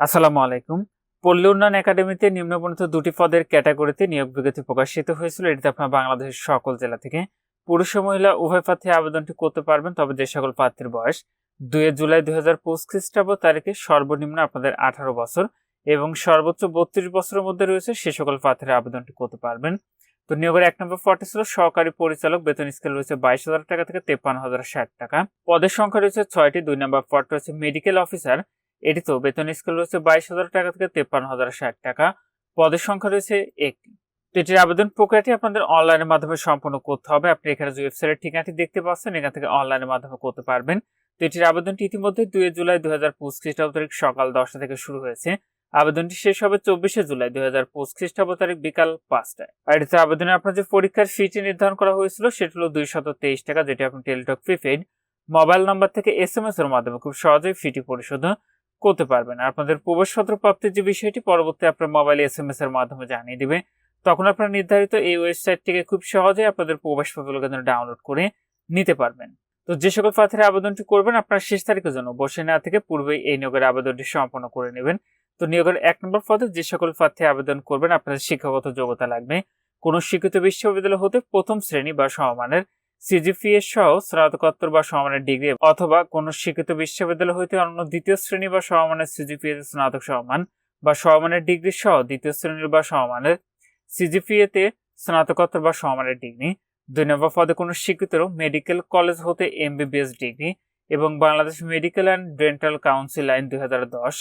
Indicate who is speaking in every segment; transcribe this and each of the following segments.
Speaker 1: আসসালামু আলাইকুম। পল্লী উন্নয়ন একাডেমিতে নিম্নবর্ণিত দুটি পদের ক্যাটাগরিতে নিয়োগ বিজ্ঞপ্তি প্রকাশিত হয়েছিল। এটিতে আপনার বাংলাদেশের সকল জেলা থেকে পুরুষ ও মহিলা উভয় প্রার্থী আবেদনটি করতে পারবেন। তবে যে সকল প্রার্থীর বয়স দুই জুলাই দুই হাজার পঁচিশ খ্রিস্টাব্দ তারিখে সর্বনিম্ন আপনাদের আঠারো বছর এবং সর্বোচ্চ বত্রিশ বছরের মধ্যে রয়েছে, সে সকল প্রার্থীরা আবেদনটি করতে পারবেন। তো নিয়োগের এক নম্বর পদটি ছিল সহকারী পরিচালক। বেতন স্কেল রয়েছে বাইশ হাজার টাকা থেকে তেপ্পান্ন হাজার ষাট টাকা। পদের সংখ্যা রয়েছে ছয়টি। দুই নম্বর পদ রয়েছে মেডিকেল অফিসার। এটি তো বেতন স্কেল রয়েছে বাইশ হাজার টাকা থেকে তেপ্পান্ন হাজার ষাট টাকা। পদের সংখ্যা রয়েছে একটি। তো এটির আবেদন প্রক্রিয়াটি আপনাদের অনলাইনের মাধ্যমে সম্পন্ন করতে হবে। আপনি এখানে যে ওয়েবসাইটের ঠিকানাটি দেখতে পাচ্ছেন, এখান থেকে অনলাইনের মাধ্যমে করতে পারবেন। তো এটির আবেদনটি ইতিমধ্যে দুই জুলাই দুই হাজার পঁচিশ খ্রিস্টাব্দ তারিখ সকাল দশটা থেকে শুরু হয়েছে। আবেদনটি শেষ হবে চব্বিশে জুলাই দুই হাজার পঁচিশ খ্রিস্টাব্দ তারিখ বিকাল পাঁচটায়। আর এটিতে আবেদনে আপনার যে পরীক্ষার ফিটি নির্ধারণ করা হয়েছিল, সেটি হলো দুই শত তেইশ টাকা, যেটি আপনি টেলিটক প্রিপেড মোবাইল নাম্বার থেকে এস এম এস এর মাধ্যমে খুব সহজেই ফিটি পরিশোধ করতে পারবেন। আপনাদের প্রবেশপত্র প্রাপ্তির যে বিষয়টি, পরবর্তী আপনার মোবাইলে এস এম এস এর মাধ্যমে জানিয়ে দিবে। তখন আপনারা নির্ধারিত এই ওয়েবসাইট থেকে খুব সহজে আপনাদের প্রবেশপত্রগুলো কিন্তু ডাউনলোড করে নিতে পারবেন। তো যে সকল প্রার্থীরা আবেদনটি করবেন, আপনার শেষ তারিখের জন্য বসে না থেকে পূর্বেই এই নিয়োগের আবেদনটি সম্পন্ন করে নেবেন। তো নিয়োগের এক নম্বর পদে যে সকল প্রার্থী আবেদন করবেন, আপনাদের শিক্ষাগত যোগ্যতা লাগবে। কোনো শিক্ষিত বিশ্ববিদ্যালয় হতে প্রথম শ্রেণি বা সমমানের সিজিপিএস সহ স্নাতকোত্তর বা সমমানের ডিগ্রি অথবা কোনো শিক্ষিত বিশ্ববিদ্যালয় হইতে অন্য দ্বিতীয় শ্রেণি বা সমমানের সিজিপিএ স্নাতক সমমান বা সমমানের ডিগ্রি সহ দ্বিতীয় শ্রেণির বা সমমানের সিজিপিএ তে স্নাতকোত্তর বা সমমানের ডিগ্রি, দুই নম্বর পদে কোনো স্বীকৃত মেডিকেল কলেজ হতে এমবিবিএস ডিগ্রি এবং Bangladesh medical and dental council আইন দুই হাজার দশ,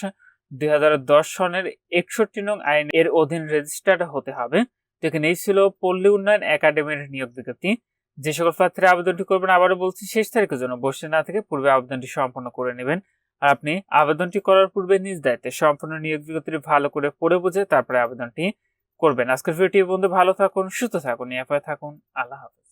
Speaker 1: দুই হাজার দশ সনের একষট্টি নং আইন এর অধীন রেজিস্টার্ড হতে হবে। তো এখানে এই ছিল পল্লী উন্নয়ন একাডেমির নিয়োগ বিজ্ঞপ্তি। যে সকল প্রার্থীরা আবেদনটি করবেন, আবারও বলছি, শেষ তারিখের জন্য বসে না থেকে পূর্বে আবেদনটি সম্পন্ন করে নেবেন। আর আপনি আবেদনটি করার পূর্বে নিজ দায়িত্বে সম্পূর্ণ নিয়োগ বিজ্ঞপ্তিটি ভালো করে পড়ে বুঝে তারপরে আবেদনটি করবেন। আজকের ভিডিও বন্ধু ভালো থাকুন, সুস্থ থাকুন, নিরাপদে থাকুন। আল্লাহ হাফেজ।